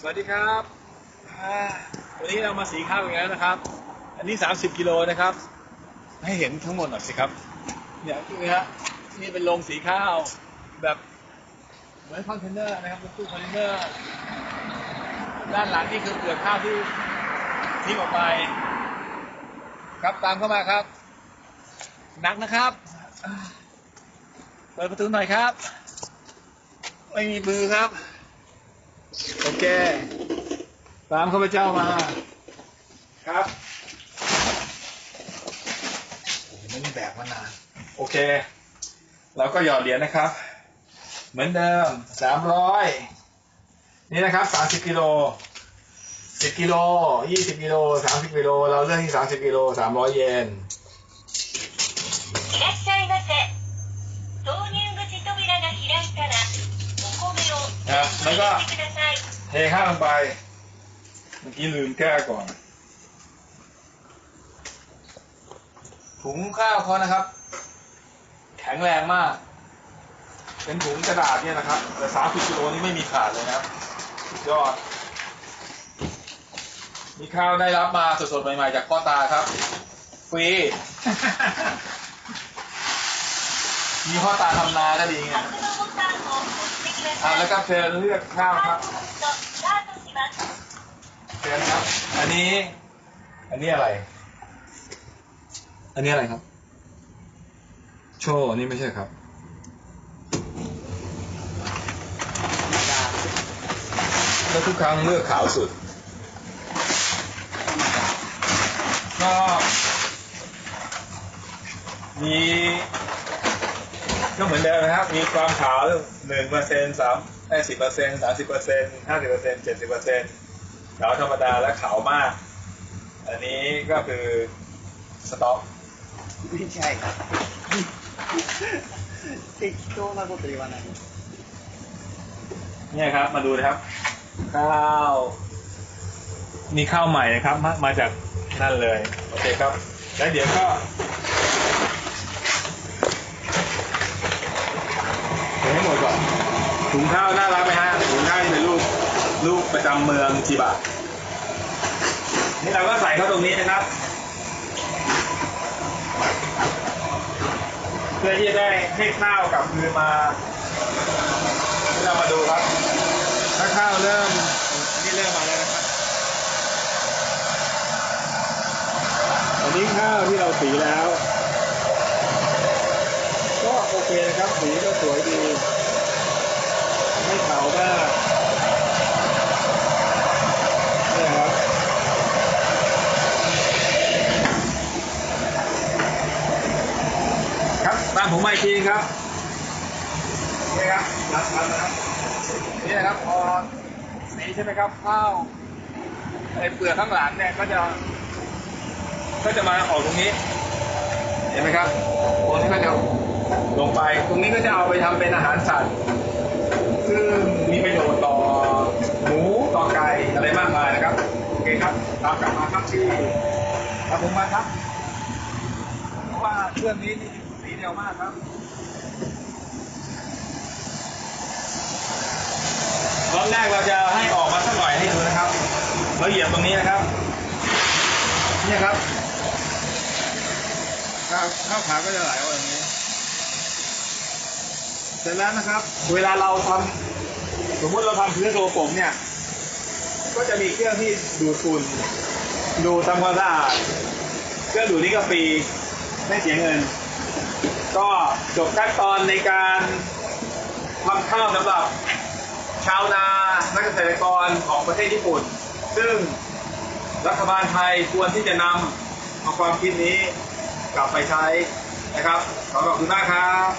สวัสดีครับวันนี้เรามาสีข้าวอีกแล้วนะครับ อันนี้ 30กิโลนะครับ ให้เห็นทั้งหมดหน่อยสิครับ เนี่ยนี่ฮะนี่เป็นโรงสีข้าวแบบเหมือนคอนเทนเนอร์นะครับเป็นตู้คอนเทนเนอร์ ด้านหลังนี่คือเปลือกข้าวที่ทิ้งออกไป ครับตามเข้ามาครับหนักนะครับเปิดประตูหน่อยครับ ไม่มีมือครับ โอเค ตามข้าพเจ้ามา ครับโอ้โหไม่ได้แบกมานาน โอเค เราก็หยอดเหรียญนะครับ เหมือนเดิมสามร้อยนี่นะครับสามสิบกิโลสิบกิโลยี่สิบกิโลสามสิบกิโล เราเลือกที่สามสิบกิโลสามร้อยเยน いらっしゃいま ครับแล้วก็เทข้าวลงไปเมื่อกี้ลืมแก้ก่อน ถุงข้าวเขานะครับ แข็งแรงมาก เป็นถุงกระดาษเนี่ยนะครับแต่สามสิบกิโลนี้ไม่มีขาดเลยนะครับยอดมีข้าวได้รับมาสดๆใหม่ๆจากพ่อตาครับฟรีมีพ่อตาทำนาก็ดีไง เอาแล้วก็เบเชิญเลือกข้าวครับเชิญครับ อันนี้ อันนี้อะไร อันนี้อะไรครับ โชว์นี่ไม่ใช่ครับแล้วทุกครั้งเลือกขาวสุด ก็มี ก็เหมือนเดิมนะครับ มีความขาวหนึ่งเปอร์เซ็นต์สามได้สิบเปอร์เซ็นต์สามสิบเปอร์เซ็นต์ห้าสิบเปอร์เซ็นต์เจ็ดสิบเปอร์เซ็นต์ขาวธรรมดาและขาวมาก อันนี้ก็คือสต็อก ไม่ใช่ครับ適当なこと言わない เนี่ยครับ มาดูนะครับ ข้าว มีข้าวใหม่นะครับ มามาจากนั่นเลย โอเคครับ แล้วเดี๋ยวก็ ถุงข้าวน่ารักไหมฮะถุงข้าวที่เป็นรูปรูปประจำเมืองชิบะนี่เราก็ใส่เข้าตรงนี้นะครับ เพื่อที่จะได้ให้ข้าวกลับคืนมาที่เรามาดูครับ ถ้าข้าวเริ่มนี่เริ่มมาแล้วนะครับอันนี้ข้าวที่เราสีแล้ว ก็โอเคนะครับสีก็สวยดี ไม่ขาวมากเนี่ยครับ ครับตาม ผมมาอีกทีครับนี่ครับรับทำนะครับนี่นะครับพอนี่ใช่ไหมครับข้าวไอ้เปลือกข้างหลังเนี่ยก็จะ ก็จะมาออกตรงนี้ เห็นไหมครับตรงนี้ก็จะลงไป ตรงนี้ก็จะเอาไปทำเป็นอาหารสัตว์ซึ่งมีประโยชน์ต่อหมูต่อไก่อะไรมากมายนะครับโอเคครับตามกลับมาครับที่ตามผมมาครับเพราะว่าเครื่องนี้นี่สี เร็วมากครับรอบแรกเราจะให้ออกมาสักหน่อยให้ดูนะครับเราเหยียบตรงนี้นะครับเนี่ยครับข้าวข้าวขาก็จะไหลออกอย่างนี้ เสร็จแล้วนะครับ เวลาเราทำสมมติเราทำพื้นโซผมเนี่ย ก็จะมีเครื่องที่ดูดฝุ่นดูทำความสะอาดเครื่องดูดนี่ก็ฟรีไม่เสียเงิน ก็จบขั้นตอนในการทำข้าวสำหรับชาวนานักเกษตรกรของประเทศญี่ปุ่น ซึ่งรัฐบาลไทยควรที่จะนำเอาความคิดนี้กลับไปใช้นะครับขอขอบคุณมากครับ